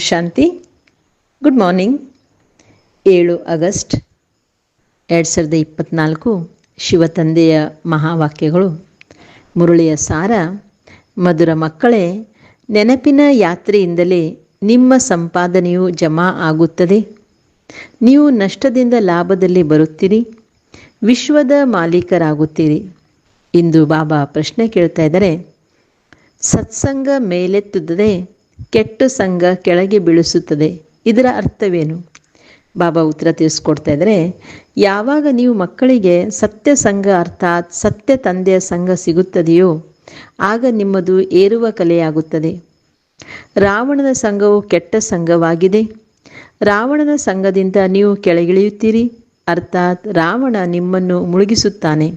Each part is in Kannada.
ಶಾಂತಿ ಗುಡ್ ಮಾರ್ನಿಂಗ್ ಏಳು ಆಗಸ್ಟ್ ಎರಡು ಸಾವಿರದ ಇಪ್ಪತ್ತ್ನಾಲ್ಕು ಶಿವತಂದೆಯ ಮಹಾವಾಕ್ಯಗಳು. ಮುರುಳಿಯ ಸಾರ, ಮಧುರ ಮಕ್ಕಳೇ, ನೆನಪಿನ ಯಾತ್ರೆಯಿಂದಲೇ ನಿಮ್ಮ ಸಂಪಾದನೆಯು ಜಮಾ ಆಗುತ್ತದೆ. ನೀವು ನಷ್ಟದಿಂದ ಲಾಭದಲ್ಲಿ ಬರುತ್ತೀರಿ. ವಿಶ್ವದ ಮಾಲೀಕರಾಗುತ್ತೀರಿ. ಇಂದು ಬಾಬಾ ಪ್ರಶ್ನೆ ಕೇಳ್ತಾ ಇದ್ದಾರೆ. ಸತ್ಸಂಗ ಮೇಲೆತ್ತುತ್ತದೆ. ಕೆಟ್ಟ ಸಂಘ ಕೆಳಗೆ ಬೀಳಿಸುತ್ತದೆ. ಇದರ ಅರ್ಥವೇನು? ಬಾಬಾ ಉತ್ತರ ತಿಳಿಸ್ಕೊಡ್ತಾ ಇದ್ರೆ ಯಾವಾಗ ನೀವು ಮಕ್ಕಳಿಗೆ ಸತ್ಯ ಸಂಘ ಅರ್ಥಾತ್ ಸತ್ಯ ತಂದೆಯ ಸಂಘ ಸಿಗುತ್ತದೆಯೋ, ಆಗ ನಿಮ್ಮದು ಏರುವ ಕಲೆಯಾಗುತ್ತದೆ. ರಾವಣನ ಸಂಘವು ಕೆಟ್ಟ ಸಂಘವಾಗಿದೆ. ರಾವಣನ ಸಂಘದಿಂದ ನೀವು ಕೆಳಗಿಳಿಯುತ್ತೀರಿ, ಅರ್ಥಾತ್ ರಾವಣ ನಿಮ್ಮನ್ನು ಮುಳುಗಿಸುತ್ತಾನೆ.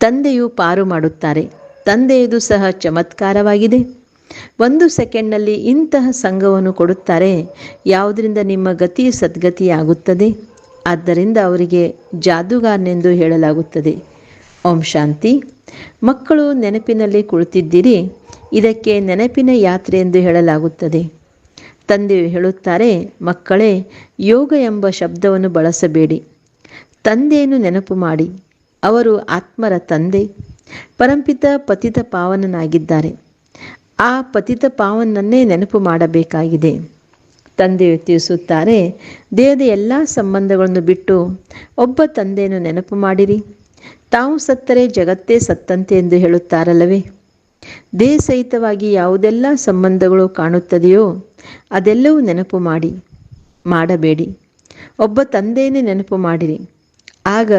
ತಂದೆಯು ಪಾರು ಮಾಡುತ್ತಾರೆ. ತಂದೆಯದು ಸಹ ಚಮತ್ಕಾರವಾಗಿದೆ. ಒಂದು ಸೆಕೆಂಡ್ನಲ್ಲಿ ಇಂತಹ ಸಂಘವನ್ನು ಕೊಡುತ್ತಾರೆ, ಯಾವುದರಿಂದ ನಿಮ್ಮ ಗತಿ ಸದ್ಗತಿಯಾಗುತ್ತದೆ? ಆದ್ದರಿಂದ ಅವರಿಗೆ ಜಾದೂಗಾರನೆಂದು ಹೇಳಲಾಗುತ್ತದೆ. ಓಂ ಶಾಂತಿ. ಮಕ್ಕಳು ನೆನಪಿನಲ್ಲಿ ಕುಳಿತಿದ್ದೀರಿ, ಇದಕ್ಕೆ ನೆನಪಿನ ಯಾತ್ರೆ ಎಂದು ಹೇಳಲಾಗುತ್ತದೆ. ತಂದೆ ಹೇಳುತ್ತಾರೆ, ಮಕ್ಕಳೇ, ಯೋಗ ಎಂಬ ಶಬ್ದವನ್ನು ಬಳಸಬೇಡಿ. ತಂದೆಯನ್ನು ನೆನಪು ಮಾಡಿ, ಅವರು ಆತ್ಮರ ತಂದೆ, ಪರಂಪಿತ ಪತಿತ ಪಾವನನಾಗಿದ್ದಾರೆ. ಆ ಪತಿತ ಪಾವನನ್ನೇ ನೆನಪು ಮಾಡಬೇಕಾಗಿದೆ. ತಂದೆಯು ತಿಳಿಸುತ್ತಾರೆ, ದೇಹದ ಎಲ್ಲ ಸಂಬಂಧಗಳನ್ನು ಬಿಟ್ಟು ಒಬ್ಬ ತಂದೆಯನ್ನು ನೆನಪು ಮಾಡಿರಿ. ತಾವು ಸತ್ತರೆ ಜಗತ್ತೇ ಸತ್ತಂತೆ ಎಂದು ಹೇಳುತ್ತಾರಲ್ಲವೇ? ದೇಹ ಸಹಿತವಾಗಿ ಯಾವುದೆಲ್ಲ ಸಂಬಂಧಗಳು ಕಾಣುತ್ತದೆಯೋ ಅದೆಲ್ಲವೂ ನೆನಪು ಮಾಡಿ, ಮಾಡಬೇಡಿ. ಒಬ್ಬ ತಂದೆಯನ್ನೇ ನೆನಪು ಮಾಡಿರಿ. ಆಗ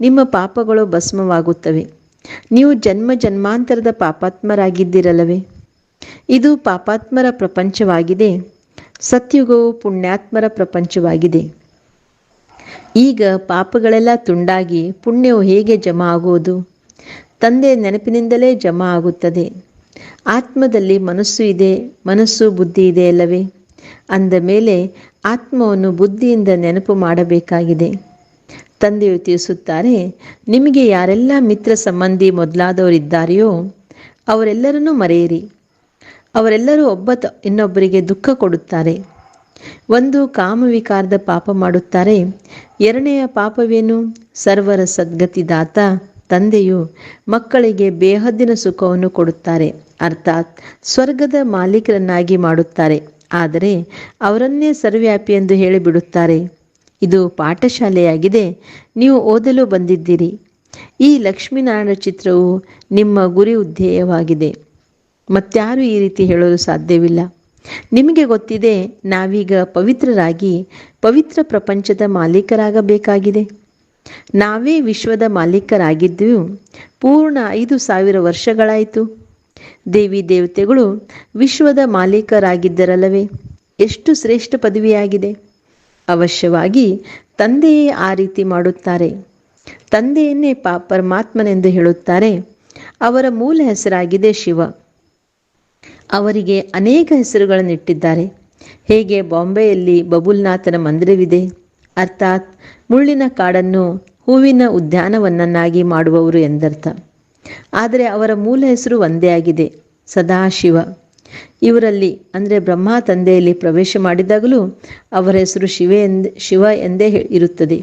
ನಿಮ್ಮ ಪಾಪಗಳು ಭಸ್ಮವಾಗುತ್ತವೆ. ನೀವು ಜನ್ಮ ಜನ್ಮಾಂತರದ ಪಾಪಾತ್ಮರಾಗಿದ್ದಿರಲ್ಲವೇ? ಇದು ಪಾಪಾತ್ಮರ ಪ್ರಪಂಚವಾಗಿದೆ. ಸತ್ಯುಗವು ಪುಣ್ಯಾತ್ಮರ ಪ್ರಪಂಚವಾಗಿದೆ. ಈಗ ಪಾಪಗಳೆಲ್ಲ ತುಂಡಾಗಿ ಪುಣ್ಯವು ಹೇಗೆ ಜಮಾ ಆಗುವುದು? ತಂದೆ ನೆನಪಿನಿಂದಲೇ ಜಮಾ ಆಗುತ್ತದೆ. ಆತ್ಮದಲ್ಲಿ ಮನಸ್ಸು ಇದೆ, ಮನಸ್ಸು ಬುದ್ಧಿ ಇದೆ ಅಲ್ಲವೇ? ಅಂದ ಮೇಲೆ ಆತ್ಮವನ್ನು ಬುದ್ಧಿಯಿಂದ ನೆನಪು ಮಾಡಬೇಕಾಗಿದೆ. ತಂದೆಯು ತಿಳಿಸುತ್ತಾರೆ, ನಿಮಗೆ ಯಾರೆಲ್ಲ ಮಿತ್ರ ಸಂಬಂಧಿ ಮೊದಲಾದವರಿದ್ದಾರೆಯೋ ಅವರೆಲ್ಲರನ್ನೂ ಮರೆಯಿರಿ. ಅವರೆಲ್ಲರೂ ಒಬ್ಬ ಇನ್ನೊಬ್ಬರಿಗೆ ದುಃಖ ಕೊಡುತ್ತಾರೆ. ಒಂದು ಕಾಮವಿಕಾರದ ಪಾಪ ಮಾಡುತ್ತಾರೆ. ಎರಡನೆಯ ಪಾಪವೇನು? ಸರ್ವರ ಸದ್ಗತಿದಾತ, ತಂದೆಯು ಮಕ್ಕಳಿಗೆ ಬೇಹದ್ದಿನ ಸುಖವನ್ನು ಕೊಡುತ್ತಾರೆ. ಅರ್ಥಾತ್ ಸ್ವರ್ಗದ ಮಾಲೀಕರನ್ನಾಗಿ ಮಾಡುತ್ತಾರೆ. ಆದರೆ ಅವರನ್ನೇ ಸರ್ವ್ಯಾಪಿ ಎಂದು ಹೇಳಿಬಿಡುತ್ತಾರೆ. ಇದು ಪಾಠಶಾಲೆಯಾಗಿದೆ. ನೀವು ಓದಲು ಬಂದಿದ್ದೀರಿ. ಈ ಲಕ್ಷ್ಮೀನಾರಾಯಣ ಚಿತ್ರವು ನಿಮ್ಮ ಗುರಿ ಉದ್ದೇಯವಾಗಿದೆ ಮತ್ಯಾರು ಈ ರೀತಿ ಹೇಳಲು ಸಾಧ್ಯವಿಲ್ಲ. ನಿಮಗೆ ಗೊತ್ತಿದೆ, ನಾವೀಗ ಪವಿತ್ರರಾಗಿ ಪವಿತ್ರ ಪ್ರಪಂಚದ ಮಾಲೀಕರಾಗಬೇಕಾಗಿದೆ. ನಾವೇ ವಿಶ್ವದ ಮಾಲೀಕರಾಗಿದ್ದು ಪೂರ್ಣ ಐದು ಸಾವಿರ ವರ್ಷಗಳಾಯಿತು. ದೇವಿ ದೇವತೆಗಳು ವಿಶ್ವದ ಮಾಲೀಕರಾಗಿದ್ದರಲ್ಲವೇ, ಎಷ್ಟು ಶ್ರೇಷ್ಠ ಪದವಿಯಾಗಿದೆ. ಅವಶ್ಯವಾಗಿ ತಂದೆಯೇ ಆ ರೀತಿ ಮಾಡುತ್ತಾರೆ. ತಂದೆಯನ್ನೇ ಪಾ ಪರಮಾತ್ಮನೆಂದು ಹೇಳುತ್ತಾರೆ. ಅವರ ಮೂಲ ಹೆಸರಾಗಿದೆ ಶಿವ. ಅವರಿಗೆ ಅನೇಕ ಹೆಸರುಗಳನ್ನು ಇಟ್ಟಿದ್ದಾರೆ. ಹೇಗೆ ಬಾಂಬೆಯಲ್ಲಿ ಬಬುಲ್ನಾಥನ ಮಂದಿರವಿದೆ? ಅರ್ಥಾತ್ ಮುಳ್ಳಿನ ಕಾಡನ್ನು ಹೂವಿನ ಉದ್ಯಾನವನ್ನನ್ನಾಗಿ ಮಾಡುವವರು ಎಂದರ್ಥ. ಆದರೆ ಅವರ ಮೂಲ ಹೆಸರು ಒಂದೇ ಆಗಿದೆ, ಸದಾಶಿವ. ಇವರಲ್ಲಿ ಅಂದರೆ ಬ್ರಹ್ಮ ತಂದೆಯಲ್ಲಿ ಪ್ರವೇಶ ಮಾಡಿದಾಗಲೂ ಅವರ ಹೆಸರು ಶಿವ ಎಂದ, ಶಿವ ಎಂದೇ ಇರುತ್ತದೆ.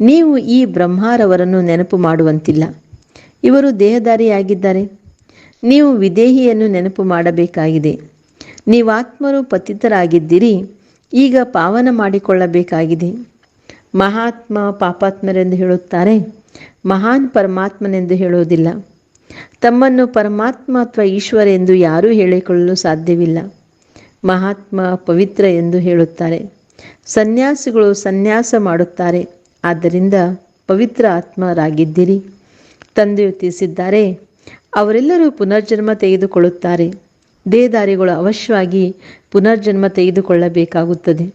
ನೀವು ಈ ಬ್ರಹ್ಮಾರವರನ್ನು ನೆನಪು ಮಾಡುವಂತಿಲ್ಲ. ಇವರು ದೇಹದಾರಿಯಾಗಿದ್ದಾರೆ ನೀವು ವಿದೇಹಿಯನ್ನು ನೆನಪು ಮಾಡಬೇಕಾಗಿದೆ. ನೀವಾತ್ಮರು ಪತಿತರಾಗಿದ್ದೀರಿ ಈಗ ಪಾವನ ಮಾಡಿಕೊಳ್ಳಬೇಕಾಗಿದೆ. ಮಹಾತ್ಮ ಪಾಪಾತ್ಮರೆಂದು ಹೇಳುತ್ತಾರೆ, ಮಹಾನ್ ಪರಮಾತ್ಮನೆಂದು ಹೇಳುವುದಿಲ್ಲ. ತಮ್ಮನ್ನು ಪರಮಾತ್ಮ ಅಥವಾ ಈಶ್ವರ ಎಂದು ಯಾರೂ ಹೇಳಿಕೊಳ್ಳಲು ಸಾಧ್ಯವಿಲ್ಲ. ಮಹಾತ್ಮ ಪವಿತ್ರ ಎಂದು ಹೇಳುತ್ತಾರೆ. ಸನ್ಯಾಸಿಗಳು ಸನ್ಯಾಸ ಮಾಡುತ್ತಾರೆ. ಆದ್ದರಿಂದ ಪವಿತ್ರ ಆತ್ಮರಾಗಿದ್ದೀರಿ. ತಂದೆಯು ತಿಳಿಸಿದ್ದಾರೆ ಅವರೆಲ್ಲರೂ ಪುನರ್ಜನ್ಮ ತೆಗೆದುಕೊಳ್ಳುತ್ತಾರೆ. ದೇಹದಾರಿಗಳು ಅವಶ್ಯವಾಗಿ ಪುನರ್ಜನ್ಮ ತೆಗೆದುಕೊಳ್ಳಬೇಕಾಗುತ್ತದೆ.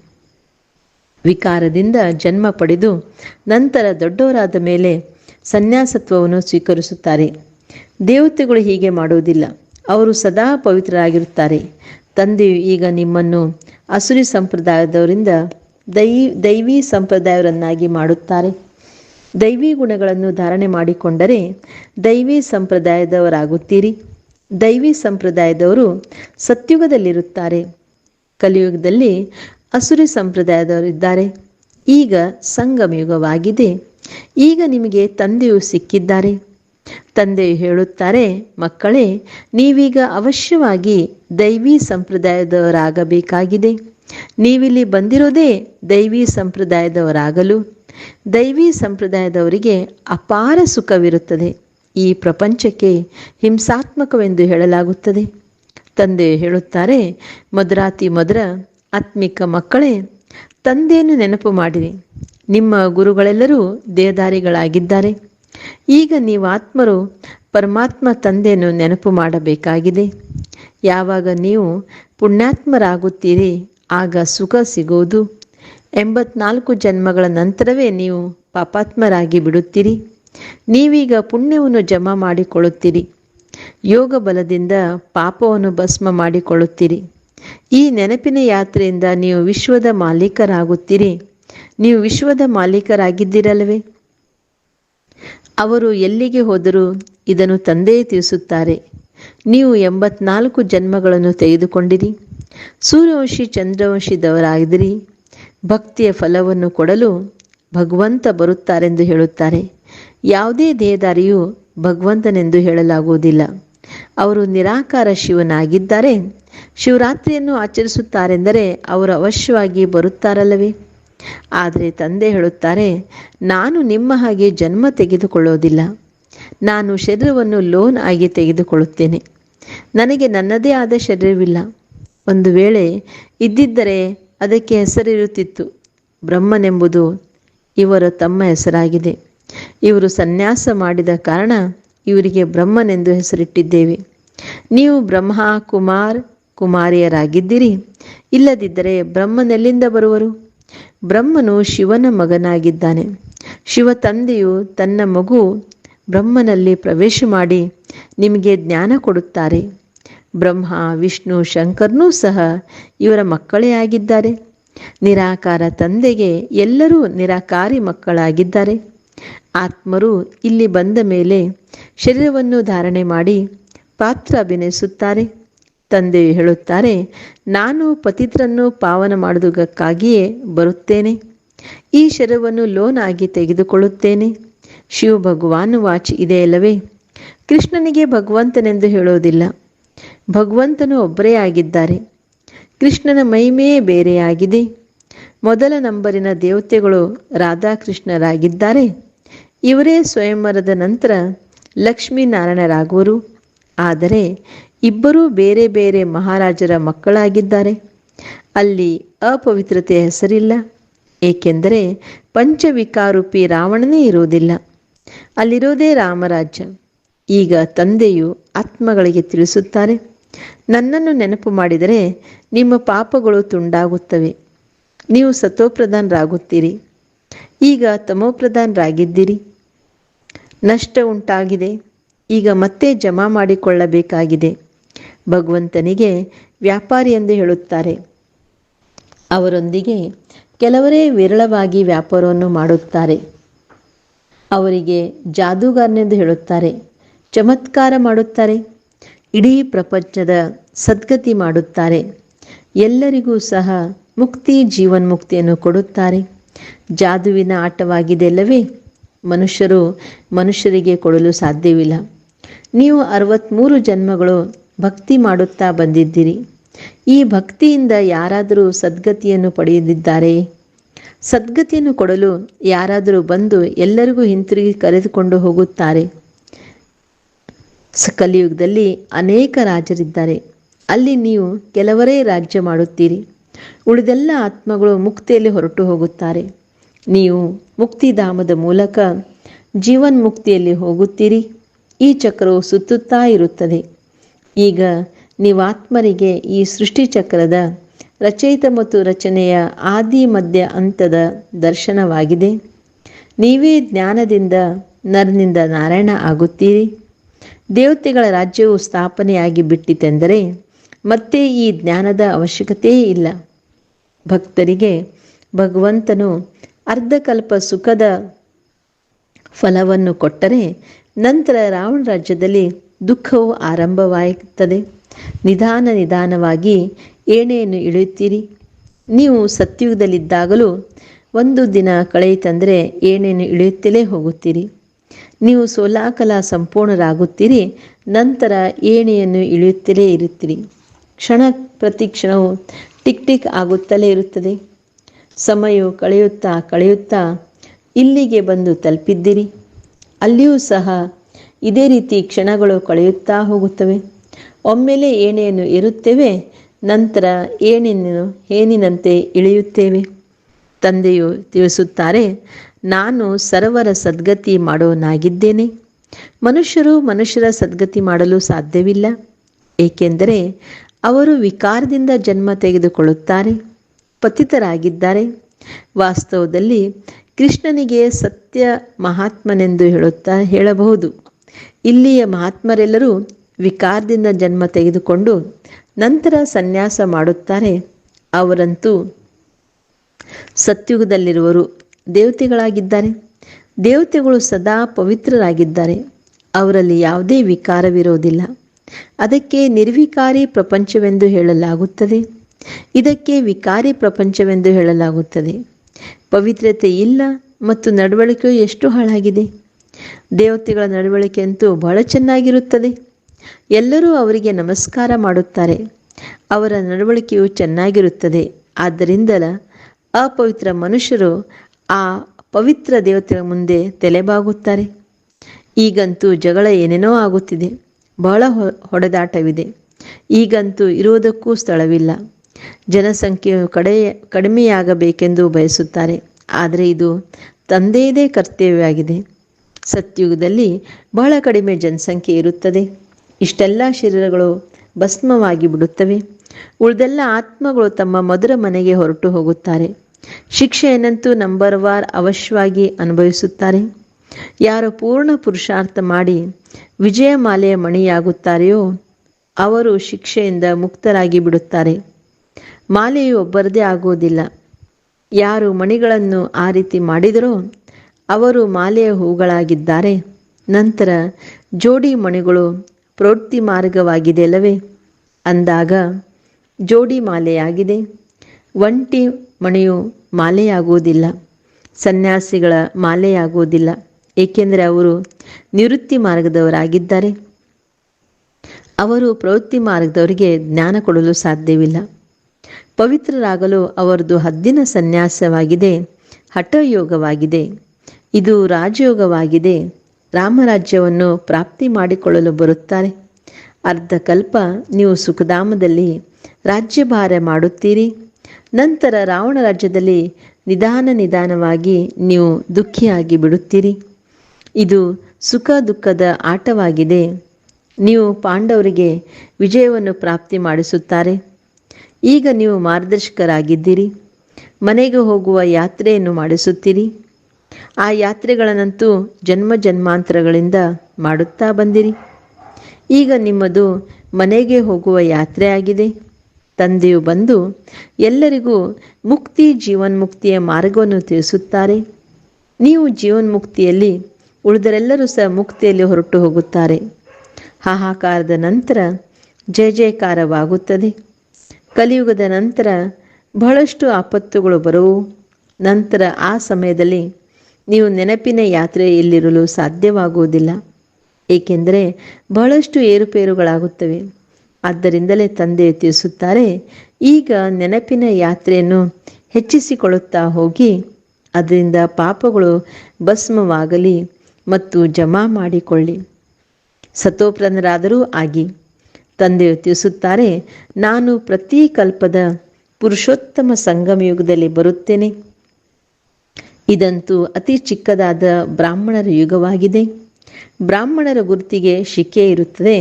ವಿಕಾರದಿಂದ ಜನ್ಮ ಪಡೆದು ನಂತರ ದೊಡ್ಡವರಾದ ಮೇಲೆ ಸನ್ಯಾಸತ್ವವನ್ನು ಸ್ವೀಕರಿಸುತ್ತಾರೆ. ದೇವತೆಗಳು ಹೀಗೆ ಮಾಡುವುದಿಲ್ಲ. ಅವರು ಸದಾ ಪವಿತ್ರರಾಗಿರುತ್ತಾರೆ. ತಂದೆಯು ಈಗ ನಿಮ್ಮನ್ನು ಅಸುರಿ ಸಂಪ್ರದಾಯದವರಿಂದ ದೈ, ದೈವಿ ಸಂಪ್ರದಾಯವರನ್ನಾಗಿ ಮಾಡುತ್ತಾರೆ. ದೈವಿ ಗುಣಗಳನ್ನು ಧಾರಣೆ ಮಾಡಿಕೊಂಡರೆ ದೈವಿ ಸಂಪ್ರದಾಯದವರಾಗುತ್ತೀರಿ. ದೈವಿ ಸಂಪ್ರದಾಯದವರು ಸತ್ಯುಗದಲ್ಲಿರುತ್ತಾರೆ. ಕಲಿಯುಗದಲ್ಲಿ ಅಸುರಿ ಸಂಪ್ರದಾಯದವರಿದ್ದಾರೆ. ಈಗ ಸಂಗಮಯುಗವಾಗಿದೆ. ಈಗ ನಿಮಗೆ ತಂದೆಯು ಸಿಕ್ಕಿದ್ದಾರೆ. ತಂದೆಯು ಹೇಳುತ್ತಾರೆ, ಮಕ್ಕಳೇ, ನೀವೀಗ ಅವಶ್ಯವಾಗಿ ದೈವಿ ಸಂಪ್ರದಾಯದವರಾಗಬೇಕಾಗಿದೆ. ನೀವಿಲ್ಲಿ ಬಂದಿರೋದೇ ದೈವಿ ಸಂಪ್ರದಾಯದವರಾಗಲು. ದೈವಿ ಸಂಪ್ರದಾಯದವರಿಗೆ ಅಪಾರ ಸುಖವಿರುತ್ತದೆ. ಈ ಪ್ರಪಂಚಕ್ಕೆ ಹಿಂಸಾತ್ಮಕವೆಂದು ಹೇಳಲಾಗುತ್ತದೆ. ತಂದೆ ಹೇಳುತ್ತಾರೆ, ಮದ್ರಾತಿ ಮಧುರ ಆತ್ಮಿಕ ಮಕ್ಕಳೇ, ತಂದೆಯನ್ನು ನೆನಪು ಮಾಡಿರಿ. ನಿಮ್ಮ ಗುರುಗಳೆಲ್ಲರೂ ದೇಹದಾರಿಗಳಾಗಿದ್ದಾರೆ ಈಗ ನೀವು ಆತ್ಮರು, ಪರಮಾತ್ಮ ತಂದೆಯನ್ನು ನೆನಪು ಮಾಡಬೇಕಾಗಿದೆ. ಯಾವಾಗ ನೀವು ಪುಣ್ಯಾತ್ಮರಾಗುತ್ತೀರಿ, ಆಗ ಸುಖ ಸಿಗುವುದು. ಎಂಬತ್ನಾಲ್ಕು ಜನ್ಮಗಳ ನಂತರವೇ ನೀವು ಪಾಪಾತ್ಮರಾಗಿ ಬಿಡುತ್ತೀರಿ. ನೀವೀಗ ಪುಣ್ಯವನ್ನು ಜಮಾ ಮಾಡಿಕೊಳ್ಳುತ್ತೀರಿ. ಯೋಗ ಬಲದಿಂದ ಪಾಪವನ್ನು ಭಸ್ಮ ಮಾಡಿಕೊಳ್ಳುತ್ತೀರಿ. ಈ ನೆನಪಿನ ಯಾತ್ರೆಯಿಂದ ನೀವು ವಿಶ್ವದ ಮಾಲೀಕರಾಗುತ್ತೀರಿ. ನೀವು ವಿಶ್ವದ ಮಾಲೀಕರಾಗಿದ್ದೀರಲ್ವೇ ಅವರು ಎಲ್ಲಿಗೆ ಹೋದರೂ ಇದನ್ನು ತಂದೆಯೇ ತಿಳಿಸುತ್ತಾರೆ. ನೀವು ಎಂಬತ್ನಾಲ್ಕು ಜನ್ಮಗಳನ್ನು ತೆಗೆದುಕೊಂಡಿರಿ. ಸೂರ್ಯವಂಶಿ ಚಂದ್ರವಂಶಿದವರಾಗಿದಿರಿ ಭಕ್ತಿಯ ಫಲವನ್ನು ಕೊಡಲು ಭಗವಂತ ಬರುತ್ತಾರೆಂದು ಹೇಳುತ್ತಾರೆ. ಯಾವುದೇ ದೇಹದಾರಿಯು ಭಗವಂತನೆಂದು ಹೇಳಲಾಗುವುದಿಲ್ಲ. ಅವರು ನಿರಾಕಾರ ಶಿವನಾಗಿದ್ದಾರೆ. ಶಿವರಾತ್ರಿಯನ್ನು ಆಚರಿಸುತ್ತಾರೆಂದರೆ ಅವರು ಅವಶ್ಯವಾಗಿ ಬರುತ್ತಾರಲ್ಲವೇ? ಆದರೆ ತಂದೆ ಹೇಳುತ್ತಾರೆ, ನಾನು ನಿಮ್ಮ ಹಾಗೆ ಜನ್ಮ ತೆಗೆದುಕೊಳ್ಳೋದಿಲ್ಲ ನಾನು ಶರೀರವನ್ನು ಲೋನ್ ಆಗಿ ತೆಗೆದುಕೊಳ್ಳುತ್ತೇನೆ. ನನಗೆ ನನ್ನದೇ ಆದ ಶರೀರವಿಲ್ಲ. ಒಂದು ವೇಳೆ ಇದ್ದಿದ್ದರೆ ಅದಕ್ಕೆ ಹೆಸರಿರುತ್ತಿತ್ತು. ಬ್ರಹ್ಮನೆಂಬುದು ಇವರ ತಮ್ಮ ಹೆಸರಾಗಿದೆ. ಇವರು ಸನ್ಯಾಸ ಮಾಡಿದ ಕಾರಣ ಇವರಿಗೆ ಬ್ರಹ್ಮನೆಂದು ಹೆಸರಿಟ್ಟಿದ್ದೇವೆ. ನೀವು ಬ್ರಹ್ಮ, ಕುಮಾರ್, ಕುಮಾರಿಯರಾಗಿದ್ದೀರಿ. ಇಲ್ಲದಿದ್ದರೆ ಬ್ರಹ್ಮನೆಲ್ಲಿಂದ ಬರುವರು? ಬ್ರಹ್ಮನು ಶಿವನ ಮಗನಾಗಿದ್ದಾನೆ. ಶಿವ ತಂದೆಯು ತನ್ನ ಮಗು ಬ್ರಹ್ಮನಲ್ಲಿ ಪ್ರವೇಶ ಮಾಡಿ ನಿಮಗೆ ಜ್ಞಾನ ಕೊಡುತ್ತಾರೆ. ಬ್ರಹ್ಮ, ವಿಷ್ಣು, ಶಂಕರ್ನೂ ಸಹ ಇವರ ಮಕ್ಕಳೇ ಆಗಿದ್ದಾರೆ. ನಿರಾಕಾರ ತಂದೆಗೆ ಎಲ್ಲರೂ ನಿರಾಕಾರಿ ಮಕ್ಕಳಾಗಿದ್ದಾರೆ. ಆತ್ಮರು ಇಲ್ಲಿ ಬಂದ ಮೇಲೆ ಶರೀರವನ್ನು ಧಾರಣೆ ಮಾಡಿ ಪಾತ್ರ ಅಭಿನಯಿಸುತ್ತಾರೆ. ತಂದೆ ಹೇಳುತ್ತಾರೆ, ನಾನು ಪತಿತ್ರನ್ನು ಪಾವನ ಮಾಡುವುದಕ್ಕಾಗಿಯೇ ಬರುತ್ತೇನೆ. ಈ ಶರವನ್ನು ಲೋನ್ ಆಗಿ ತೆಗೆದುಕೊಳ್ಳುತ್ತೇನೆ. ಶಿವ ಭಗವಾನ್ ವಾಚ್ ಇದೆಯಲ್ಲವೇ? ಕೃಷ್ಣನಿಗೆ ಭಗವಂತನೆಂದು ಹೇಳೋದಿಲ್ಲ ಭಗವಂತನು ಒಬ್ಬರೇ ಆಗಿದ್ದಾರೆ. ಕೃಷ್ಣನ ಮಹಿಮೆಯೇ ಬೇರೆಯಾಗಿದೆ. ಮೊದಲ ನಂಬರಿನ ದೇವತೆಗಳು ರಾಧಾಕೃಷ್ಣರಾಗಿದ್ದಾರೆ. ಇವರೇ ಸ್ವಯಂವರದ ನಂತರ ಲಕ್ಷ್ಮೀನಾರಾಯಣರಾಗುವರು. ಆದರೆ ಇಬ್ಬರೂ ಬೇರೆ ಬೇರೆ ಮಹಾರಾಜರ ಮಕ್ಕಳಾಗಿದ್ದಾರೆ. ಅಲ್ಲಿ ಅಪವಿತ್ರತೆಯ ಹೆಸರಿಲ್ಲ. ಏಕೆಂದರೆ ಪಂಚವಿಕಾರೂಪಿ ರಾವಣನೇ ಇರುವುದಿಲ್ಲ. ಅಲ್ಲಿರೋದೇ ರಾಮರಾಜ್ಯ. ಈಗ ತಂದೆಯು ಆತ್ಮಗಳಿಗೆ ತಿಳಿಸುತ್ತಾರೆ. ನನ್ನನ್ನು ನೆನಪು ಮಾಡಿದರೆ ನಿಮ್ಮ ಪಾಪಗಳು ತುಂಡಾಗುತ್ತವೆ. ನೀವು ಸತೋಪ್ರಧಾನರಾಗುತ್ತೀರಿ ಈಗ ತಮೋಪ್ರಧಾನರಾಗಿದ್ದೀರಿ. ನಷ್ಟ ಉಂಟಾಗಿದೆ. ಈಗ ಮತ್ತೆ ಜಮಾ ಮಾಡಿಕೊಳ್ಳಬೇಕಾಗಿದೆ. ಭಗವಂತನಿಗೆ ವ್ಯಾಪಾರಿ ಎಂದು ಹೇಳುತ್ತಾರೆ. ಅವರೊಂದಿಗೆ ಕೆಲವರೇ ವಿರಳವಾಗಿ ವ್ಯಾಪಾರವನ್ನು ಮಾಡುತ್ತಾರೆ. ಅವರಿಗೆ ಜಾದೂಗಾರನೆಂದು ಹೇಳುತ್ತಾರೆ. ಚಮತ್ಕಾರ ಮಾಡುತ್ತಾರೆ. ಇಡೀ ಪ್ರಪಂಚದ ಸದ್ಗತಿ ಮಾಡುತ್ತಾರೆ. ಎಲ್ಲರಿಗೂ ಸಹ ಮುಕ್ತಿ ಜೀವನ್ಮುಕ್ತಿಯನ್ನು ಕೊಡುತ್ತಾರೆ. ಜಾದುವಿನ ಆಟವಾಗಿದೆಲ್ಲವೇ ಮನುಷ್ಯರು ಮನುಷ್ಯರಿಗೆ ಕೊಡಲು ಸಾಧ್ಯವಿಲ್ಲ. ನೀವು ಅರವತ್ತ್ಮೂರು ಜನ್ಮಗಳು ಭಕ್ತಿ ಮಾಡುತ್ತಾ ಬಂದಿದ್ದೀರಿ. ಈ ಭಕ್ತಿಯಿಂದ ಯಾರಾದರೂ ಸದ್ಗತಿಯನ್ನು ಪಡೆಯದಿದ್ದಾರೆ? ಸದ್ಗತಿಯನ್ನು ಕೊಡಲು ಯಾರಾದರೂ ಬಂದು ಎಲ್ಲರಿಗೂ ಹಿಂತಿರುಗಿ ಕರೆದುಕೊಂಡು ಹೋಗುತ್ತಾರೆ. ಕಲಿಯುಗದಲ್ಲಿ ಅನೇಕ ರಾಜರಿದ್ದಾರೆ. ಅಲ್ಲಿ ನೀವು ಕೆಲವರೇ ರಾಜ್ಯ ಮಾಡುತ್ತೀರಿ. ಉಳಿದೆಲ್ಲ ಆತ್ಮಗಳು ಮುಕ್ತಿಯಲ್ಲಿ ಹೊರಟು ಹೋಗುತ್ತಾರೆ. ನೀವು ಮುಕ್ತಿಧಾಮದ ಮೂಲಕ ಜೀವನ್ ಮುಕ್ತಿಯಲ್ಲಿ ಹೋಗುತ್ತೀರಿ. ಈ ಚಕ್ರವು ಸುತ್ತುತ್ತಾ ಇರುತ್ತದೆ. ಈಗ ನೀವಾತ್ಮರಿಗೆ ಈ ಸೃಷ್ಟಿ ಚಕ್ರದ ರಚಯಿತ ಮತ್ತು ರಚನೆಯ ಆದಿ ಮಧ್ಯ ಅಂತದ ದರ್ಶನವಾಗಿದೆ. ನೀವೇ ಜ್ಞಾನದಿಂದ ನರ್ನಿಂದ ನಾರಾಯಣ ಆಗುತ್ತೀರಿ. ದೇವತೆಗಳ ರಾಜ್ಯವು ಸ್ಥಾಪನೆಯಾಗಿ ಬಿಟ್ಟಿತೆಂದರೆ ಮತ್ತೆ ಈ ಜ್ಞಾನದ ಅವಶ್ಯಕತೆಯೇ ಇಲ್ಲ. ಭಕ್ತರಿಗೆ ಭಗವಂತನು ಅರ್ಧಕಲ್ಪ ಸುಖದ ಫಲವನ್ನು ಕೊಟ್ಟರೆ ನಂತರ ರಾವಣ ರಾಜ್ಯದಲ್ಲಿ ದುಃಖವು ಆರಂಭವಾಗುತ್ತದೆ. ನಿಧಾನ ನಿಧಾನವಾಗಿ ಏಣೆಯನ್ನು ಇಳಿಯುತ್ತೀರಿ. ನೀವು ಸತ್ಯುಗದಲ್ಲಿದ್ದಾಗಲೂ ಒಂದು ದಿನ ಕಳೆಯಿತಂದರೆ ಏಣೆಯನ್ನು ಇಳಿಯುತ್ತಲೇ ಹೋಗುತ್ತೀರಿ. ನೀವು ಸೋಲಾಕಲ ಸಂಪೂರ್ಣರಾಗುತ್ತೀರಿ, ನಂತರ ಏಣೆಯನ್ನು ಇಳಿಯುತ್ತಲೇ ಇರುತ್ತೀರಿ. ಕ್ಷಣ ಪ್ರತಿ ಕ್ಷಣವು ಟಿಕ್ ಟಿಕ್ ಆಗುತ್ತಲೇ ಇರುತ್ತದೆ. ಸಮಯವು ಕಳೆಯುತ್ತಾ ಕಳೆಯುತ್ತಾ ಇಲ್ಲಿಗೆ ಬಂದು ತಲುಪಿದ್ದೀರಿ. ಅಲ್ಲಿಯೂ ಸಹ ಇದೇ ರೀತಿ ಕ್ಷಣಗಳು ಕಳೆಯುತ್ತಾ ಹೋಗುತ್ತವೆ. ಒಮ್ಮೆಲೆ ಏಣೆಯನ್ನು ಇರುತ್ತೇವೆ ನಂತರ ಏಣಿನ ಏನಿನಂತೆ ಇಳಿಯುತ್ತೇವೆ. ತಂದೆಯು ತಿಳಿಸುತ್ತಾರೆ ನಾನು ಸರ್ವರ ಸದ್ಗತಿ ಮಾಡೋನಾಗಿದ್ದೇನೆ. ಮನುಷ್ಯರು ಮನುಷ್ಯರ ಸದ್ಗತಿ ಮಾಡಲು ಸಾಧ್ಯವಿಲ್ಲ. ಏಕೆಂದರೆ ಅವರು ವಿಕಾರದಿಂದ ಜನ್ಮ ತೆಗೆದುಕೊಳ್ಳುತ್ತಾರೆ, ಪತಿತರಾಗಿದ್ದಾರೆ. ವಾಸ್ತವದಲ್ಲಿ ಕೃಷ್ಣನಿಗೆ ಸತ್ಯ ಮಹಾತ್ಮನೆಂದು ಹೇಳುತ್ತಾ ಹೇಳಬಹುದು. ಇಲ್ಲಿಯ ಮಹಾತ್ಮರೆಲ್ಲರೂ ವಿಕಾರದಿಂದ ಜನ್ಮ ತೆಗೆದುಕೊಂಡು ನಂತರ ಸನ್ಯಾಸ ಮಾಡುತ್ತಾರೆ. ಅವರಂತೂ ಸತ್ಯುಗದಲ್ಲಿರುವರು ದೇವತೆಗಳಾಗಿದ್ದಾರೆ. ದೇವತೆಗಳು ಸದಾ ಪವಿತ್ರರಾಗಿದ್ದಾರೆ. ಅವರಲ್ಲಿ ಯಾವುದೇ ವಿಕಾರವಿರೋದಿಲ್ಲ. ಅದಕ್ಕೆ ನಿರ್ವಿಕಾರಿ ಪ್ರಪಂಚವೆಂದು ಹೇಳಲಾಗುತ್ತದೆ. ಇದಕ್ಕೆ ವಿಕಾರಿ ಪ್ರಪಂಚವೆಂದು ಹೇಳಲಾಗುತ್ತದೆ. ಪವಿತ್ರತೆ ಇಲ್ಲ ಮತ್ತು ನಡವಳಿಕೆಯು ಎಷ್ಟು ಹಾಳಾಗಿದೆ. ದೇವತೆಗಳ ನಡವಳಿಕೆ ಅಂತೂ ಬಹಳ ಚೆನ್ನಾಗಿರುತ್ತದೆ. ಎಲ್ಲರೂ ಅವರಿಗೆ ನಮಸ್ಕಾರ ಮಾಡುತ್ತಾರೆ. ಅವರ ನಡವಳಿಕೆಯು ಚೆನ್ನಾಗಿರುತ್ತದೆ. ಆದ್ದರಿಂದಲ ಅಪವಿತ್ರ ಮನುಷ್ಯರು ಆ ಪವಿತ್ರ ದೇವತೆಯ ಮುಂದೆ ತಲೆಬಾಗುತ್ತಾರೆ. ಈಗಂತೂ ಜಗಳ ಏನೇನೋ ಆಗುತ್ತಿದೆ. ಬಹಳ ಹೊಡೆದಾಟವಿದೆ. ಈಗಂತೂ ಇರುವುದಕ್ಕೂ ಸ್ಥಳವಿಲ್ಲ. ಜನಸಂಖ್ಯೆಯು ಕಡೆ, ಕಡಿಮೆಯಾಗಬೇಕೆಂದು ಬಯಸುತ್ತಾರೆ. ಆದರೆ ಇದು ತಂದೆಯದೇ ಕರ್ತವ್ಯವಾಗಿದೆ. ಸತ್ಯುಗದಲ್ಲಿ ಬಹಳ ಕಡಿಮೆ ಜನಸಂಖ್ಯೆ ಇರುತ್ತದೆ. ಇಷ್ಟೆಲ್ಲ ಶರೀರಗಳು ಭಸ್ಮವಾಗಿ ಬಿಡುತ್ತವೆ ಉಳಿದೆಲ್ಲ ಆತ್ಮಗಳು ತಮ್ಮ ಮಧುರ ಮನೆಗೆ ಹೊರಟು ಹೋಗುತ್ತಾರೆ. ಶಿಕ್ಷೆಯನ್ನಂತೂ ನಂಬರ್ ವಾರ್ ಅವಶ್ಯವಾಗಿ ಅನುಭವಿಸುತ್ತಾರೆ. ಯಾರು ಪೂರ್ಣ ಪುರುಷಾರ್ಥ ಮಾಡಿ ವಿಜಯಮಾಲೆಯ ಮಣಿಯಾಗುತ್ತಾರೆಯೋ, ಅವರು ಶಿಕ್ಷೆಯಿಂದ ಮುಕ್ತರಾಗಿ ಬಿಡುತ್ತಾರೆ. ಮಾಲೆಯು ಒಬ್ಬರದೇ ಆಗುವುದಿಲ್ಲ. ಯಾರು ಮಣಿಗಳನ್ನು ಆ ರೀತಿ ಮಾಡಿದರೋ, ಅವರು ಮಾಲೆಯ ಹೂಗಳಾಗಿದ್ದಾರೆ. ನಂತರ ಜೋಡಿ ಮಣಿಗಳು ಪ್ರವೃತ್ತಿ ಮಾರ್ಗವಾಗಿದೆ ಅಲ್ಲವೇ ಅಂದಾಗ ಜೋಡಿ ಮಾಲೆಯಾಗಿದೆ. ಒಂಟಿ ಮಣಿಯು ಮಾಲೆಯಾಗುವುದಿಲ್ಲ. ಸನ್ಯಾಸಿಗಳ ಮಾಲೆಯಾಗುವುದಿಲ್ಲ. ಏಕೆಂದರೆ ಅವರು ನಿವೃತ್ತಿ ಮಾರ್ಗದವರಾಗಿದ್ದಾರೆ. ಅವರು ಪ್ರವೃತ್ತಿ ಮಾರ್ಗದವರಿಗೆ ಜ್ಞಾನ ಕೊಡಲು ಸಾಧ್ಯವಿಲ್ಲ. ಪವಿತ್ರರಾಗಲು ಅವರದು ಹದ್ದಿನ ಸನ್ಯಾಸವಾಗಿದೆ, ಹಠಯೋಗವಾಗಿದೆ. ಇದು ರಾಜಯೋಗವಾಗಿದೆ. ರಾಮರಾಜ್ಯವನ್ನು ಪ್ರಾಪ್ತಿ ಮಾಡಿಕೊಳ್ಳಲು ಬರುತ್ತಾರೆ. ಅರ್ಧ ಕಲ್ಪ ನೀವು ಸುಖಧಾಮದಲ್ಲಿ ರಾಜ್ಯಭಾರ ಮಾಡುತ್ತೀರಿ. ನಂತರ ರಾವಣ ರಾಜ್ಯದಲ್ಲಿ ನಿಧಾನ ನಿಧಾನವಾಗಿ ನೀವು ದುಃಖಿಯಾಗಿ ಬಿಡುತ್ತೀರಿ. ಇದು ಸುಖ ದುಃಖದ ಆಟವಾಗಿದೆ. ನೀವು ಪಾಂಡವರಿಗೆ ವಿಜಯವನ್ನು ಪ್ರಾಪ್ತಿ ಮಾಡಿಸುತ್ತಾರೆ. ಈಗ ನೀವು ಮಾರ್ಗದರ್ಶಕರಾಗಿದ್ದೀರಿ. ಮನೆಗೆ ಹೋಗುವ ಯಾತ್ರೆಯನ್ನು ಮಾಡಿಸುತ್ತೀರಿ. ಆ ಯಾತ್ರೆಗಳನ್ನಂತೂ ಜನ್ಮ ಜನ್ಮಾಂತರಗಳಿಂದ ಮಾಡುತ್ತಾ ಬಂದಿರಿ. ಈಗ ನಿಮ್ಮದು ಮನೆಗೆ ಹೋಗುವ ಯಾತ್ರೆಯಾಗಿದೆ ತಂದೆಯು ಬಂದು, ಎಲ್ಲರಿಗೂ ಮುಕ್ತಿ ಜೀವನ್ಮುಕ್ತಿಯ ಮಾರ್ಗವನ್ನು ತಿಳಿಸುತ್ತಾರೆ. ನೀವು ಜೀವನ್ಮುಕ್ತಿಯಲ್ಲಿ ಉಳಿದರೆಲ್ಲರೂ ಸಹ ಮುಕ್ತಿಯಲ್ಲಿ ಹೊರಟು ಹೋಗುತ್ತಾರೆ. ಹಾಹಾಕಾರದ ನಂತರ ಜಯ ಜಯಕಾರವಾಗುತ್ತದೆ. ಕಲಿಯುಗದ ನಂತರ ಬಹಳಷ್ಟು ಆಪತ್ತುಗಳು ಬರುವು. ನಂತರ ಆ ಸಮಯದಲ್ಲಿ ನೀವು ನೆನಪಿನ ಯಾತ್ರೆಯಲ್ಲಿರಲು ಸಾಧ್ಯವಾಗುವುದಿಲ್ಲ. ಏಕೆಂದರೆ ಬಹಳಷ್ಟು ಏರುಪೇರುಗಳಾಗುತ್ತವೆ. ಆದ್ದರಿಂದಲೇ ತಂದೆ ತಿಳಿಸುತ್ತಾರೆ ಈಗ ನೆನಪಿನ ಯಾತ್ರೆಯನ್ನು ಹೆಚ್ಚಿಸಿಕೊಳ್ಳುತ್ತಾ ಹೋಗಿ, ಅದರಿಂದ ಪಾಪಗಳು ಭಸ್ಮವಾಗಲಿ ಮತ್ತು ಜಮಾ ಮಾಡಿಕೊಳ್ಳಿ. ಸತೋಪ್ರನರಾದರೂ ಆಗಿ ತಂದೆಯು ತಿಳಿಸುತ್ತಾರೆ ನಾನು ಪ್ರತಿ ಕಲ್ಪದ ಪುರುಷೋತ್ತಮ ಸಂಗಮ ಯುಗದಲ್ಲಿ ಬರುತ್ತೇನೆ. ಇದಂತೂ ಅತಿ ಚಿಕ್ಕದಾದ ಬ್ರಾಹ್ಮಣರ ಯುಗವಾಗಿದೆ. ಬ್ರಾಹ್ಮಣರ ಗುರುತಿಗೆ ಶಿಕೆ ಇರುತ್ತದೆ.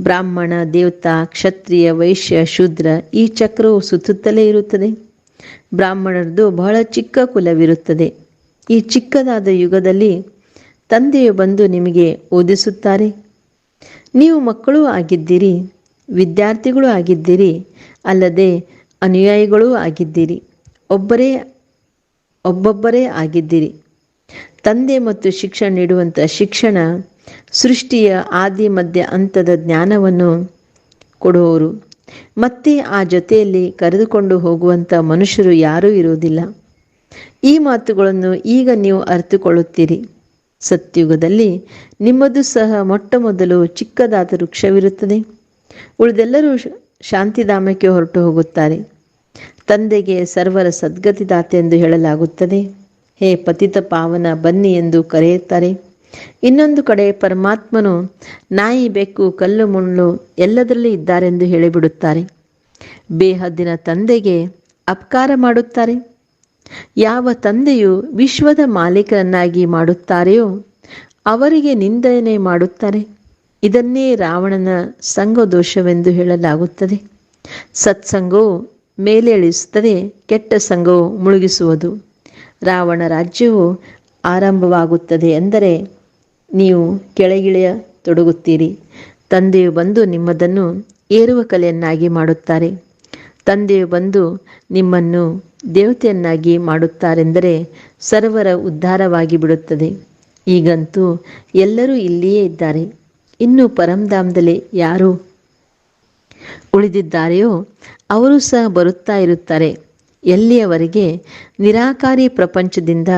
ಬ್ರಾಹ್ಮಣ, ದೇವತಾ, ಕ್ಷತ್ರಿಯ, ವೈಶ್ಯ, ಶೂದ್ರ ಈ ಚಕ್ರವು ಸುತ್ತುತ್ತಲೇ ಇರುತ್ತದೆ. ಬ್ರಾಹ್ಮಣರದು ಬಹಳ ಚಿಕ್ಕ ಕುಲವಿರುತ್ತದೆ. ಈ ಚಿಕ್ಕದಾದ ಯುಗದಲ್ಲಿ ತಂದೆಯು ಬಂದು ನಿಮಗೆ ಓದಿಸುತ್ತಾರೆ. ನೀವು ಮಕ್ಕಳೂ ಆಗಿದ್ದೀರಿ, ವಿದ್ಯಾರ್ಥಿಗಳೂ ಆಗಿದ್ದೀರಿ, ಅಲ್ಲದೆ ಅನುಯಾಯಿಗಳೂ ಆಗಿದ್ದೀರಿ. ಒಬ್ಬರೇ, ಒಬ್ಬೊಬ್ಬರೇ ಆಗಿದ್ದೀರಿ. ತಂದೆ ಮತ್ತು ಶಿಕ್ಷಣ ನೀಡುವಂಥ ಶಿಕ್ಷಣ ಸೃಷ್ಟಿಯ ಆದಿ ಮಧ್ಯ ಅಂತದ ಜ್ಞಾನವನ್ನು ಕೊಡುವವರು. ಮತ್ತೆ ಆ ಜೊತೆಯಲ್ಲಿ ಕರೆದುಕೊಂಡು ಹೋಗುವಂಥ ಮನುಷ್ಯರು ಯಾರೂ ಇರುವುದಿಲ್ಲ. ಈ ಮಾತುಗಳನ್ನು ಈಗ ನೀವು ಅರಿತುಕೊಳ್ಳುತ್ತೀರಿ. ಸತ್ಯುಗದಲ್ಲಿ ನಿಮ್ಮದು ಸಹ ಮೊಟ್ಟ ಮೊದಲು ಚಿಕ್ಕದಾದ ವೃಕ್ಷವಿರುತ್ತದೆ. ಉಳಿದೆಲ್ಲರೂ ಶಾಂತಿಧಾಮಕ್ಕೆ ಹೊರಟು ಹೋಗುತ್ತಾರೆ. ತಂದೆಗೆ ಸರ್ವರ ಸದ್ಗತಿದಾತೆ ಎಂದು ಹೇಳಲಾಗುತ್ತದೆ. ಹೇ ಪತಿತ ಪಾವನ ಬನ್ನಿ ಎಂದು ಕರೆಯುತ್ತಾರೆ. ಇನ್ನೊಂದು ಕಡೆ ಪರಮಾತ್ಮನು ನಾಯಿ ಬೆಕ್ಕು ಕಲ್ಲು ಮುಳ್ಳು ಎಲ್ಲದರಲ್ಲಿ ಇದ್ದಾರೆಂದು ಹೇಳಿಬಿಡುತ್ತಾರೆ. ಬೇಹದ್ದಿನ ತಂದೆಗೆ ಅಪಕಾರ ಮಾಡುತ್ತಾರೆ. ಯಾವ ತಂದೆಯು ವಿಶ್ವದ ಮಾಲೀಕರನ್ನಾಗಿ ಮಾಡುತ್ತಾರೆಯೋ ಅವರಿಗೆ ನಿಂದನೆ ಮಾಡುತ್ತಾರೆ. ಇದನ್ನೇ ರಾವಣನ ಸಂಘದೋಷವೆಂದು ಹೇಳಲಾಗುತ್ತದೆ. ಸತ್ಸಂಗವು ಮೇಲೇಳಿಸುತ್ತದೆ, ಕೆಟ್ಟ ಸಂಘವು ಮುಳುಗಿಸುವುದು. ರಾವಣ ರಾಜ್ಯವು ಆರಂಭವಾಗುತ್ತದೆ ಎಂದರೆ ನೀವು ಕೆಳಗಿಳಿಯ ತೊಡಗುತ್ತೀರಿ. ತಂದೆಯು ಬಂದು ನಿಮ್ಮದನ್ನು ಏರುವ ಕಲೆಯನ್ನಾಗಿ ಮಾಡುತ್ತಾರೆ. ತಂದೆಯು ಬಂದು ನಿಮ್ಮನ್ನು ದೇವತೆಯನ್ನಾಗಿ ಮಾಡುತ್ತಾರೆಂದರೆ ಸರ್ವರ ಉದ್ಧಾರವಾಗಿ ಬಿಡುತ್ತದೆ. ಈಗಂತೂ ಎಲ್ಲರೂ ಇಲ್ಲಿಯೇ ಇದ್ದಾರೆ. ಇನ್ನು ಪರಂಧಾಮದಲ್ಲಿ ಯಾರು ಉಳಿದಿದ್ದಾರೆಯೋ ಅವರು ಸಹ ಬರುತ್ತಾ ಇರುತ್ತಾರೆ. ಎಲ್ಲಿಯವರೆಗೆ ನಿರಾಕಾರಿ ಪ್ರಪಂಚದಿಂದ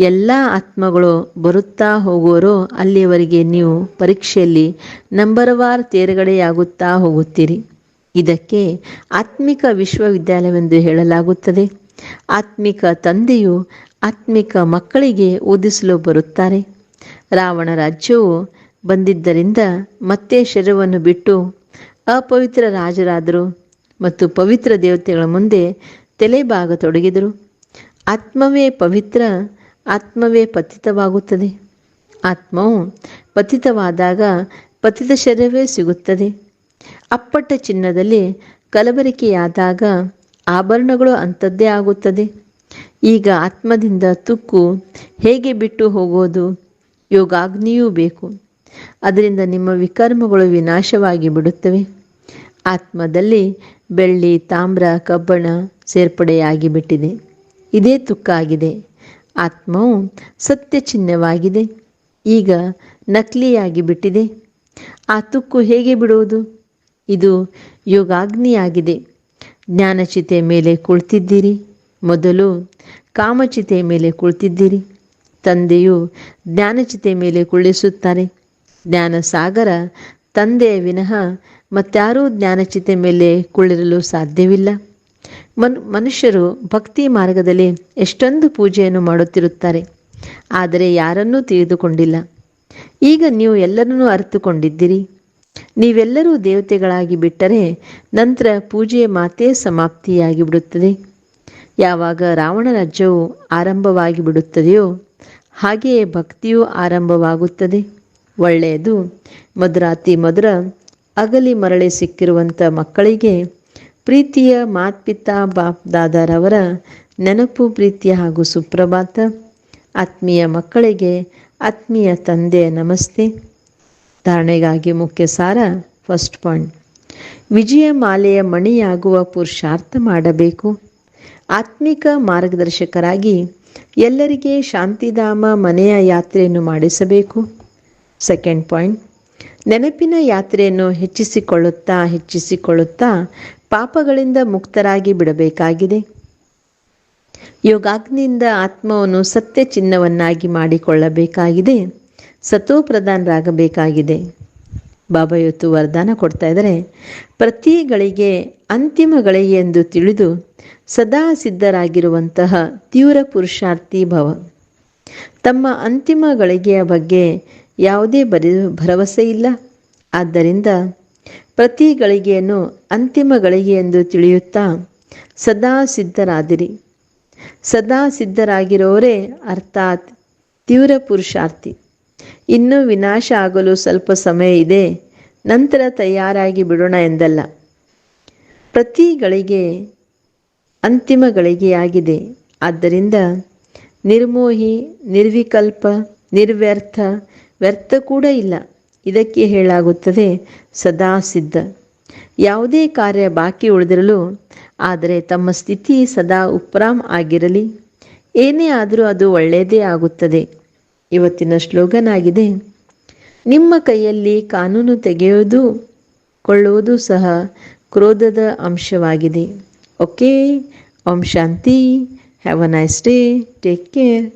ಎಲ್ಲ ಆತ್ಮಗಳು ಬರುತ್ತಾ ಹೋಗುವರೋ ಅಲ್ಲಿಯವರೆಗೆ ನೀವು ಪರೀಕ್ಷೆಯಲ್ಲಿ ನಂಬರವಾರ್ ತೇರ್ಗಡೆಯಾಗುತ್ತಾ ಹೋಗುತ್ತೀರಿ. ಇದಕ್ಕೆ ಆತ್ಮಿಕ ವಿಶ್ವವಿದ್ಯಾಲಯವೆಂದು ಹೇಳಲಾಗುತ್ತದೆ. ಆತ್ಮಿಕ ತಂದೆಯು ಆತ್ಮಿಕ ಮಕ್ಕಳಿಗೆ ಓದಿಸಲು ಬರುತ್ತಾರೆ. ರಾವಣ ರಾಜ್ಯವು ಬಂದಿದ್ದರಿಂದ ಮತ್ತೆ ಶರೀರವನ್ನು ಬಿಟ್ಟು ಅಪವಿತ್ರ ರಾಜರಾದರು ಮತ್ತು ಪವಿತ್ರ ದೇವತೆಗಳ ಮುಂದೆ ತಲೆಬಾಗತೊಡಗಿದರು ಆತ್ಮವೇ ಪವಿತ್ರ, ಆತ್ಮವೇ ಪತಿತವಾಗುತ್ತದೆ. ಆತ್ಮವು ಪತಿತವಾದಾಗ ಪತಿತ ಶರೀರವೇ ಸಿಗುತ್ತದೆ. ಅಪ್ಪಟ್ಟ ಚಿನ್ನದಲ್ಲಿ ಕಲಬರಿಕೆಯಾದಾಗ ಆಭರಣಗಳು ಅಂಥದ್ದೇ ಆಗುತ್ತದೆ. ಈಗ ಆತ್ಮದಿಂದ ತುಕ್ಕು ಹೇಗೆ ಬಿಟ್ಟು ಹೋಗೋದು? ಯೋಗಾಗ್ನಿಯೂ ಬೇಕು. ಅದರಿಂದ ನಿಮ್ಮ ವಿಕರ್ಮಗಳು ವಿನಾಶವಾಗಿ ಬಿಡುತ್ತವೆ. ಆತ್ಮದಲ್ಲಿ ಬೆಳ್ಳಿ, ತಾಮ್ರ, ಕಬ್ಬಣ ಸೇರ್ಪಡೆಯಾಗಿ ಬಿಟ್ಟಿದೆ ಇದೇ ತುಕ್ಕ ಆಗಿದೆ ಆತ್ಮವು ಸತ್ಯ ಚಿಹ್ನವಾಗಿದೆ ಈಗ ನಕಲಿಯಾಗಿ ಬಿಟ್ಟಿದೆ ಆ ತುಕ್ಕು ಹೇಗೆ ಬಿಡುವುದು? ಇದು ಯೋಗಾಗ್ನಿಯಾಗಿದೆ. ಜ್ಞಾನಚಿತೆ ಮೇಲೆ ಕುಳಿತಿದ್ದೀರಿ. ಮೊದಲು ಕಾಮಚಿತೆ ಮೇಲೆ ಕುಳಿತಿದ್ದೀರಿ. ತಂದೆಯು ಜ್ಞಾನಚಿತೆ ಮೇಲೆ ಕುಳ್ಳಿಸುತ್ತಾರೆ. ಜ್ಞಾನ ಸಾಗರ ತಂದೆಯ ವಿನಃ ಮತ್ತಾರೂ ಜ್ಞಾನಚಿತೆ ಮೇಲೆ ಕುಳ್ಳಿರಲು ಸಾಧ್ಯವಿಲ್ಲ. ಮನ್ ಮನುಷ್ಯರು ಭಕ್ತಿ ಮಾರ್ಗದಲ್ಲಿ ಎಷ್ಟೊಂದು ಪೂಜೆಯನ್ನು ಮಾಡುತ್ತಿರುತ್ತಾರೆ. ಆದರೆ ಯಾರನ್ನೂ ತಿಳಿದುಕೊಂಡಿಲ್ಲ. ಈಗ ನೀವು ಎಲ್ಲರನ್ನೂ ಅರಿತುಕೊಂಡಿದ್ದೀರಿ. ನೀವೆಲ್ಲರೂ ದೇವತೆಗಳಾಗಿ ಬಿಟ್ಟರೆ ನಂತರ ಪೂಜೆಯ ಮಾತೇ ಸಮಾಪ್ತಿಯಾಗಿ ಬಿಡುತ್ತದೆ ಯಾವಾಗ ರಾವಣ ರಾಜ್ಯವು ಆರಂಭವಾಗಿ ಬಿಡುತ್ತದೆಯೋ ಹಾಗೆಯೇ ಭಕ್ತಿಯೂ ಆರಂಭವಾಗುತ್ತದೆ. ಒಳ್ಳೆಯದು. ಮಧುರಾತಿ ಮಧುರ ಅಗಲಿ ಮರಳಿ ಸಿಕ್ಕಿರುವಂಥ ಮಕ್ಕಳಿಗೆ ಪ್ರೀತಿಯ ಮಾತ್ಪಿತಾ ಬಾಪ್ ದಾದಾರವರ ನೆನಪು, ಪ್ರೀತಿಯ ಹಾಗೂ ಸುಪ್ರಭಾತ. ಆತ್ಮೀಯ ಮಕ್ಕಳಿಗೆ ಆತ್ಮೀಯ ತಂದೆ ನಮಸ್ತೆ. ಧಾರಣೆಗಾಗಿ ಮುಖ್ಯ ಸಾರ ಫಸ್ಟ್ ಪಾಯಿಂಟ್ ವಿಜಯ ಮಾಲೆಯ ಮಣಿಯಾಗುವ ಪುರುಷಾರ್ಥ ಮಾಡಬೇಕು. ಆತ್ಮಿಕ ಮಾರ್ಗದರ್ಶಕರಾಗಿ ಎಲ್ಲರಿಗೆ ಶಾಂತಿಧಾಮ ಮನೆಯ ಯಾತ್ರೆಯನ್ನು ಮಾಡಿಸಬೇಕು. ಸೆಕೆಂಡ್ ಪಾಯಿಂಟ್ ನೆನಪಿನ ಯಾತ್ರೆಯನ್ನು ಹೆಚ್ಚಿಸಿಕೊಳ್ಳುತ್ತಾ ಹೆಚ್ಚಿಸಿಕೊಳ್ಳುತ್ತಾ ಪಾಪಗಳಿಂದ ಮುಕ್ತರಾಗಿ ಬಿಡಬೇಕಾಗಿದೆ. ಯೋಗಾಗ್ನಿಯಿಂದ ಆತ್ಮವನ್ನು ಸತ್ಯ ಚಿನ್ನವನ್ನಾಗಿ ಮಾಡಿಕೊಳ್ಳಬೇಕಾಗಿದೆ. ಸತೋ ಪ್ರಧಾನರಾಗಬೇಕಾಗಿದೆ. ಬಾಬಾ ಇವತ್ತು ವರದಾನ ಕೊಡ್ತಾ ಇದ್ದಾರೆ. ಪ್ರತಿ ಗಳಿಗೆ ಅಂತಿಮ ಗಳಿಗೆ ಎಂದು ತಿಳಿದು ಸದಾ ಸಿದ್ಧರಾಗಿರುವಂತಹ ತೀವ್ರ ಪುರುಷಾರ್ಥಿ ಭವ. ತಮ್ಮ ಅಂತಿಮ ಗಳಿಗೆಯ ಬಗ್ಗೆ ಯಾವುದೇ ಬರಿ ಭರವಸೆ ಇಲ್ಲ. ಆದ್ದರಿಂದ ಪ್ರತಿ ಗಳಿಗೆಯನ್ನು ಅಂತಿಮ ಗಳಿಗೆ ಎಂದು ತಿಳಿಯುತ್ತಾ ಸದಾ ಸಿದ್ಧರಾದಿರಿ. ಸದಾ ಸಿದ್ಧರಾಗಿರೋರೇ ಅರ್ಥಾತ್ ತೀವ್ರ ಪುರುಷಾರ್ಥಿ. ಇನ್ನೂ ವಿನಾಶ ಆಗಲು ಸ್ವಲ್ಪ ಸಮಯ ಇದೆ. ನಂತರ ತಯಾರಾಗಿ ಬಿಡೋಣ ಎಂದಲ್ಲ. ಪ್ರತಿ ಗಳಿಗೆ ಅಂತಿಮ ಗಳಿಗೆಯಾಗಿದೆ. ಆದ್ದರಿಂದ ನಿರ್ಮೋಹಿ, ನಿರ್ವಿಕಲ್ಪ, ನಿರ್ವ್ಯರ್ಥ ವ್ಯರ್ಥ ಕೂಡ ಇಲ್ಲ. ಇದಕ್ಕೆ ಹೇಳಾಗುತ್ತದೆ ಸದಾ ಸಿದ್ಧ. ಯಾವುದೇ ಕಾರ್ಯ ಬಾಕಿ ಉಳಿದಿರಲು, ಆದರೆ ತಮ್ಮ ಸ್ಥಿತಿ ಸದಾ ಉಪ್ರಾಮ್ ಆಗಿರಲಿ. ಏನೇ ಆದರೂ ಅದು ಒಳ್ಳೆಯದೇ ಆಗುತ್ತದೆ. ಇವತ್ತಿನ ಶ್ಲೋಗನ್ ಆಗಿದೆ ನಿಮ್ಮ ಕೈಯಲ್ಲಿ ಕಾನೂನು ತೆಗೆಯುವುದು, ಕೊಳ್ಳುವುದು ಸಹ ಕ್ರೋಧದ ಅಂಶವಾಗಿದೆ. ಓಕೆ, ಓಂ ಶಾಂತಿ, have a nice day, take care.